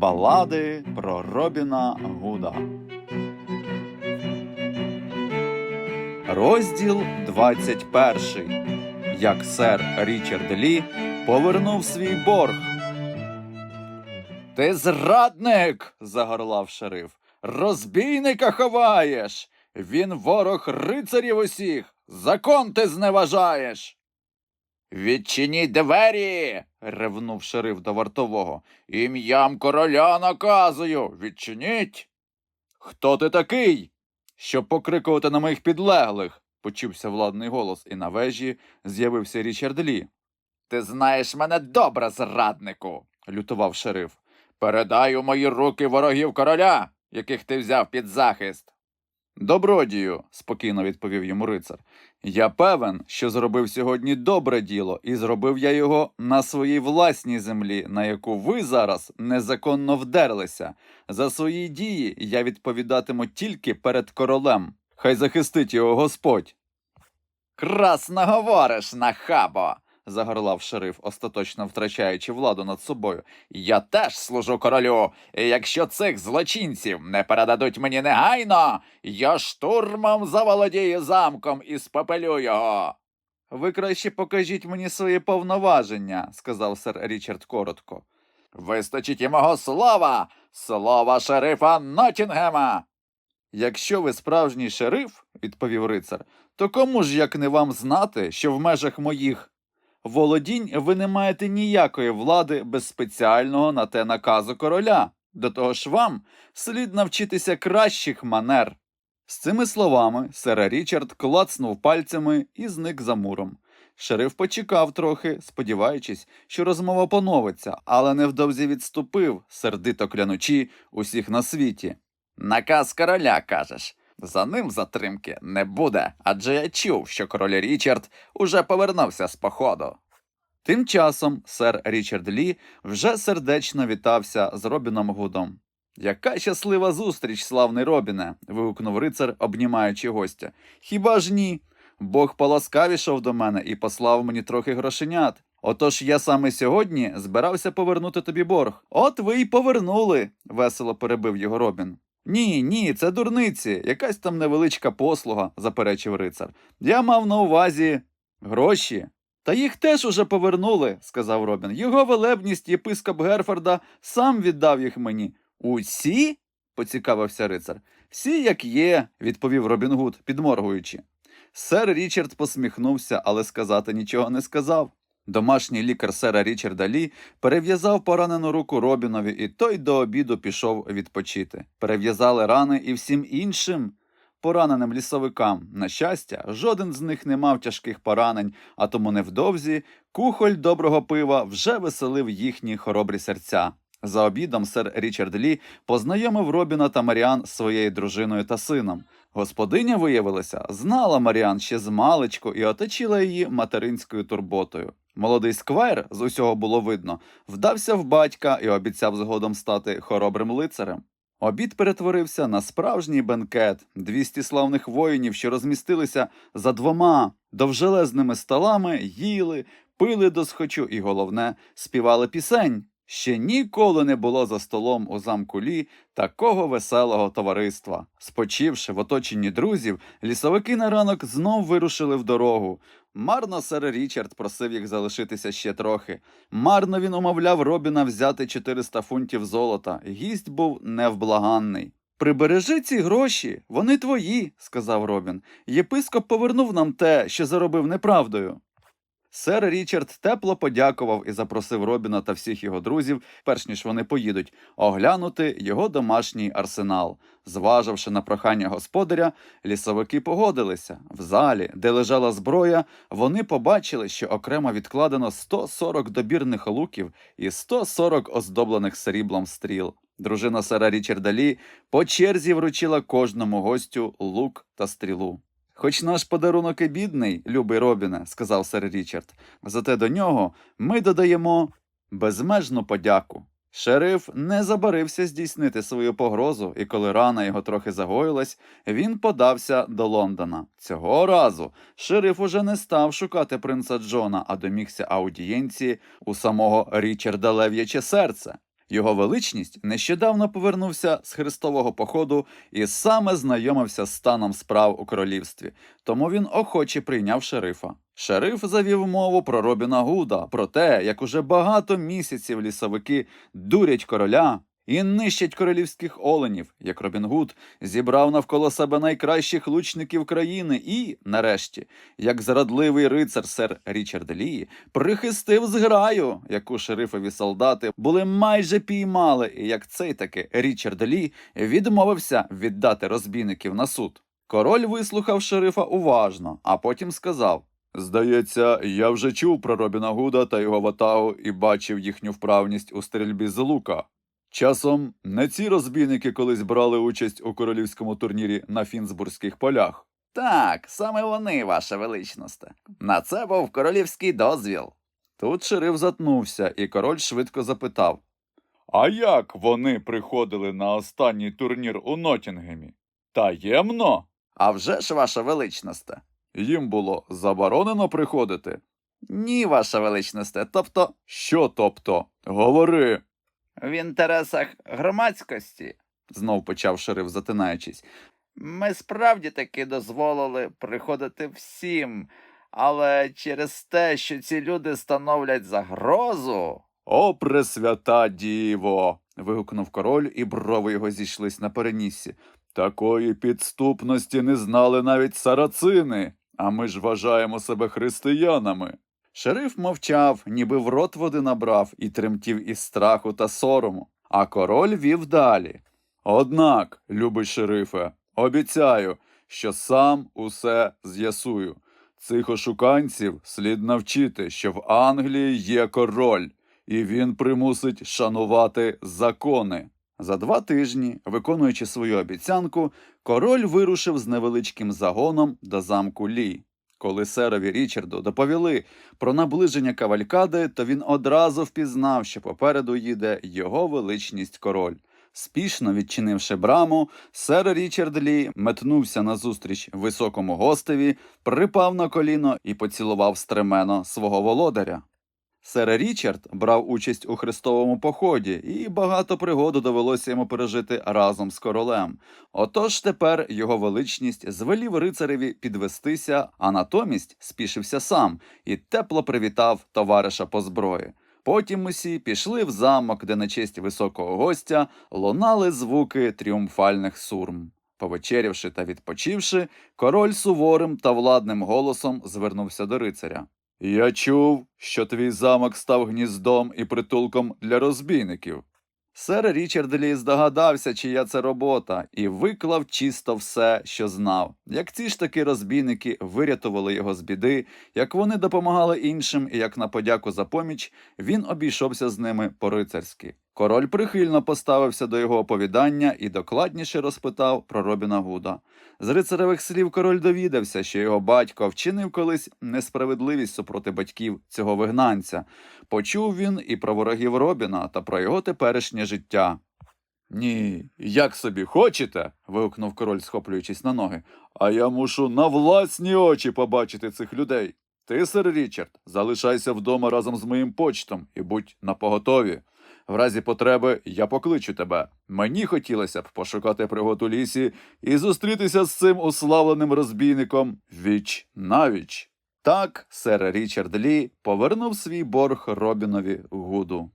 Балади про Робіна Гуда. Розділ 21. Як сер Річард Лі повернув свій борг. Ти зрадник. загорлав шериф. Розбійника ховаєш. Він ворог рицарів усіх. Закон ти зневажаєш. Відчиніть двері. ревнув шериф до вартового. Ім'ям короля наказую. Відчиніть. Хто ти такий? Щоб покрикувати на моїх підлеглих, почувся владний голос, і на вежі з'явився Річард Лі. Ти знаєш мене добре, зраднику, лютував шериф. Передай у мої руки ворогів короля, яких ти взяв під захист. Добродію, спокійно відповів йому рицар. Я певен, що зробив сьогодні добре діло, і зробив я його на своїй власній землі, на яку ви зараз незаконно вдерлися. За свої дії я відповідатиму тільки перед королем. Хай захистить його Господь. Красно говориш, нахабо, загорлав шериф, остаточно втрачаючи владу над собою. Я теж служу королю, і якщо цих злочинців не передадуть мені негайно, я штурмом заволодію замком і спопелю його. Ви краще покажіть мені свої повноваження, сказав сер Річард коротко. Вистачить і мого слова, слова шерифа Нотінгема. Якщо ви справжній шериф, відповів рицар, то кому ж як не вам знати, що в межах моїх володінь ви не маєте ніякої влади без спеціального на те наказу короля. До того ж вам слід навчитися кращих манер. З цими словами сер Річард клацнув пальцями і зник за муром. Шериф почекав трохи, сподіваючись, що розмова поновиться, але невдовзі відступив, сердито клянучи усіх на світі. Наказ короля, кажеш. За ним затримки не буде, адже я чув, що король Річард уже повернувся з походу. Тим часом сер Річард Лі вже сердечно вітався з Робіном Гудом. Яка щаслива зустріч, славний Робіне. вигукнув рицар, обнімаючи гостя. Хіба ж ні? Бог поласкавішав до мене і послав мені трохи грошенят. Отож я саме сьогодні збирався повернути тобі борг. От ви й повернули, весело перебив його Робін. Ні, ні, це дурниці, якась там невеличка послуга, заперечив рицар. Я мав на увазі гроші. Та їх теж уже повернули, сказав Робін. Його велебність єпископ Герфорда сам віддав їх мені. Усі? поцікавився рицар. Всі як є, відповів Робін Гуд, підморгуючи. Сер Річард посміхнувся, але сказати нічого не сказав. Домашній лікар сера Річарда Лі перев'язав поранену руку Робінові, і той до обіду пішов відпочити. Перев'язали рани і всім іншим пораненим лісовикам. На щастя, жоден з них не мав тяжких поранень, а тому невдовзі кухоль доброго пива вже веселив їхні хоробрі серця. За обідом сер Річард Лі познайомив Робіна та Маріан з своєю дружиною та сином. Господиня, виявилося, знала Маріан ще з маличку і оточила її материнською турботою. Молодий сквайр, з усього було видно, вдався в батька і обіцяв згодом стати хоробрим лицарем. Обід перетворився на справжній бенкет, двісті славних воїнів, що розмістилися за двома довжелезними столами, їли, пили досхочу і, головне, співали пісень. Ще ніколи не було за столом у замку Лі такого веселого товариства. Спочивши в оточенні друзів, лісовики на ранок знов вирушили в дорогу. Марно сер Річард просив їх залишитися ще трохи. Марно він умовляв Робіна взяти 400 фунтів золота. Гість був невблаганний. Прибережи ці гроші, вони твої, сказав Робін. Єпископ повернув нам те, що заробив неправдою. Сер Річард тепло подякував і запросив Робіна та всіх його друзів, перш ніж вони поїдуть, оглянути його домашній арсенал. Зваживши на прохання господаря, лісовики погодилися. В залі, де лежала зброя, вони побачили, що окремо відкладено 140 добірних луків і 140 оздоблених сріблом стріл. Дружина сера Річарда Лі по черзі вручила кожному гостю лук та стрілу. Хоч наш подарунок і бідний, любий Робіне, сказав сер Річард, зате до нього ми додаємо безмежну подяку. Шериф не забарився здійснити свою погрозу, і коли рана його трохи загоїлась, він подався до Лондона. Цього разу шериф уже не став шукати принца Джона, а домігся аудієнції у самого Річарда Лев'яче серце. Його величність нещодавно повернувся з хрестового походу і саме знайомився з станом справ у королівстві, тому він охоче прийняв шерифа. Шериф завів мову про Робіна Гуда, про те, як уже багато місяців лісовики дурять короля і нищать королівських оленів, як Робін Гуд зібрав навколо себе найкращих лучників країни і, нарешті, як зрадливий рицар сер Річард Лі, прихистив зграю, яку шерифові солдати були майже піймали, і як цей таки Річард Лі відмовився віддати розбійників на суд. Король вислухав шерифа уважно, а потім сказав: Здається, я вже чув про Робіна Гуда та його ватагу і бачив їхню вправність у стрільбі з лука. Часом не ці розбійники колись брали участь у королівському турнірі на Фінсбурзьких полях. Так, саме вони, ваша величність. На це був королівський дозвіл. Тут шериф затнувся, і король швидко запитав А як вони приходили на останній турнір у Нотінгемі? Таємно? А вже ж, ваша величність. Їм було заборонено приходити? Ні, ваша величність. Тобто. Що тобто? Говори. В інтересах громадськості, знов почав шериф, затинаючись. Ми справді таки дозволили приходити всім, але через те, що ці люди становлять загрозу. О, пресвята діво. вигукнув король, і брови його зійшлись на переніссі. Такої підступності не знали навіть сарацини, а ми ж вважаємо себе християнами. Шериф мовчав, ніби в рот води набрав і тремтів із страху та сорому, а король вів далі. Однак, любий шерифе, обіцяю, що сам усе з'ясую. Цих ошуканців слід навчити, що в Англії є король, і він примусить шанувати закони. За два тижні, виконуючи свою обіцянку, король вирушив з невеличким загоном до замку Лі. Коли серові Річарду доповіли про наближення кавалькади, то він одразу впізнав, що попереду їде його величність король. Спішно відчинивши браму, сер Річард Лі метнувся назустріч високому гостеві, припав на коліно і поцілував стремено свого володаря. Сер Річард брав участь у хрестовому поході, і багато пригоду довелося йому пережити разом з королем. Отож тепер його величність звелів рицареві підвестися, а натомість спішився сам і тепло привітав товариша по зброї. Потім усі пішли в замок, де на честь високого гостя лунали звуки тріумфальних сурм. Повечерявши та відпочивши, король суворим та владним голосом звернувся до рицаря. Я чув, що твій замок став гніздом і притулком для розбійників. Сер Річард Лі здогадався, чия це робота, і виклав чисто все, що знав. Як ці ж таки розбійники вирятували його з біди, як вони допомагали іншим, і як на подяку за поміч він обійшовся з ними по-рицарськи. Король прихильно поставився до його оповідання і докладніше розпитав про Робіна Гуда. З рицаревих слів король довідався, що його батько вчинив колись несправедливість супроти батьків цього вигнанця. Почув він і про ворогів Робіна та про його теперішнє життя. Ні, як собі хочете. вигукнув король, схоплюючись на ноги. А я мушу на власні очі побачити цих людей. Ти, сер Річард, залишайся вдома разом з моїм почтом і будь напоготові. В разі потреби я покличу тебе. Мені хотілося б пошукати пригод у лісі і зустрітися з цим уславленим розбійником віч навіч. Так сер Річард Лі повернув свій борг Робінові Гуду.